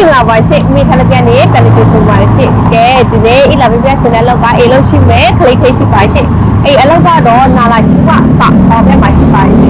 မင်္ဂလာပါရှင်မိထားလက်ပြန်နေတယ်လီဖုန်းဆုံးပါရှင်ကဲဒီနေ့အလာပြပြ channel လောက်ကအေးလို့ရှိမယ်ခလိတ်ထိတ်ရှိပါရှင်အေးအလောက်ကတော့နာလာချီဝအစခေါ်ပြမှာရှိပါရှင်နော်အဲ့ဒါ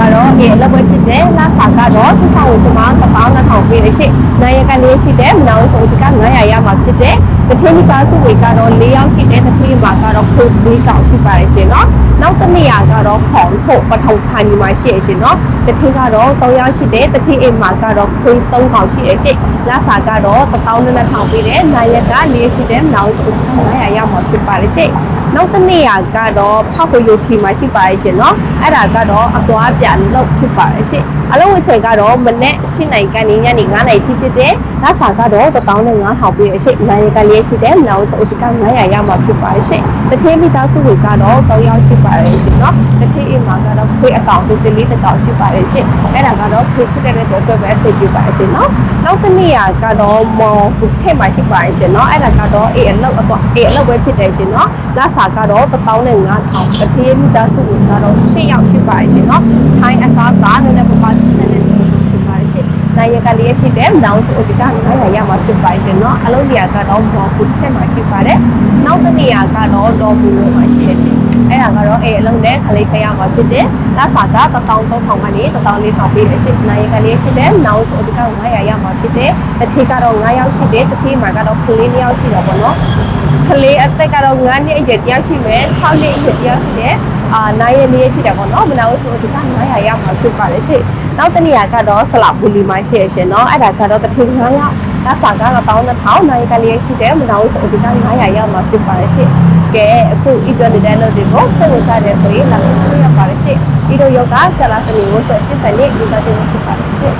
ကတော့အေးအလောက်ပဲဖြစ်တဲ့လာစာကတော့ဆက်ဆောင်ဝင်ချမှာ1000ပေးရရှင်နိုင်ရကလေးရှိတဲ့မနောင်စုံဒီက900ရမှာဖြစ်တဲ့တထင်းမိသားစုတွေကတော့၄ယောက်ရှိတဲ့တထင်းမှာကတော့ခု၄ကောင်ရှိပါရှင်နော်နောက်တစ်နေရာကတော့ခေါင်ဖို့ပထုံခါညီမှာရှိရရှင်နော်တထင်းကတော့3ယောက်ရှိတဲ့တထင်းအိမ်မှာကတော့ခွေး3ကောင်ရှိရရှင်လာစာကတော့1000ပေးတဲ့နိုင်ရကလေးရှိတဲ့မနောင်စုံဒီက900ရမှာဖြစ်ပါရှင် နောက်တစ်နေရာကတော့ဖောက်ကိုယုတ်ထီမှာရှိပါရှင်နော်အဲ့ဒါကတော့အသွားပြန်လောက်ဖြစ်ပါရှင်အလုံးအချိန်ကတော့မနေ့၈နိုင်ကနေညနေ9နိုင်ထိဖြစ်တဲ့လာစာကတော့15000ပေးရရှင်နိုင်ရကလေးရှိတဲ့မနောင်စုံဒီက900ရမှာဖြစ်ပါရှင်တထင်းမိသားစုတွေကတော့3ယောက်ရှိပါရှင်နော်တထင်းအိမ်မှာကတော့ခွေးအကောင်တူတလေးတစ်ကောင်ရှိပါရှင်အဲ့ဒါကတော့ခွေးချစ်တဲ့တဲ့အတွက်ပဲအဆင်ပြေပါရှင်နော်နောက်တစ်နေရာကတော့မော်ဘုထက်မှာရှိပါရှင်နော်အဲ့ဒါကတော့အေးအလောက်အတော့အေးအလောက်ပဲဖြစ်တယ်ရှင်နော်လာစကတော့15000တထင်းမိသားစုတွေကတော့10ယောက်ရှိပါရှင်နော်ထိုင်းအစားစားနည်းနည်းပပချင်းနည်းနည်းဖြစ်ပါရှင်နိုင်ရကလေးရှိတဲ့နောင်စုအဒီက900ရမှာဖြစ်ပါရှင်เนาะအလုံးကြီးကတော့မော်ဖုတ်ဆက်မှာရှိပါတယ်နောက်တစ်နေရာကတော့ဒေါ်ဘူးလို့မှာရှိရရှင်အဲ့ဒါကတော့အေးအလုံးနဲ့ခလေးခရမှာဖြစ်တဲ့လဆာက13000ကနေ14000ပေးရရှင်နိုင်ရကလေးရှိတဲ့နောင်စုအဒီက900ရမှာဖြစ်တဲ့တစ်ထီကတော့9ယောက်ရှိတဲ့တစ်ထီမှာကတော့ခလေး2ယောက်ရှိတာပေါ့เนาะ ကလေးအသက်ကတော့9နှစ်အရွယ်တယောက်ရှိမယ်6နှစ်အရွယ်တယောက်ရှိတယ်အာ9ရက်နေ့ရှိတယ်ပေါ့နော်မနာဘူးဆိုတော့ဒီက900ရမှာဖြစ်ပါလေရှေ့နောက်တနေ့ကတော့ဆလာဘူလီမှာရှိရရှင်နော်အဲ့ဒါကတော့တထင်း900ကစားကတော့တောင်းတဲ့ထောင်းနိုင်ကလေးရှိတယ်မနာဘူးဆိုတော့ဒီက900ရမှာဖြစ်ပါလေရှေ့ကဲအခုဤပြတဲ့တဲ့တွေကိုစိတ်ဝင်စားတယ်ဆိုရင်လာလို့ရပါလေရှေ့ဒီလိုယောဂကျလာစနေကို80နှစ်ဒီကတည်းကဖြစ်ပါလေရှေ့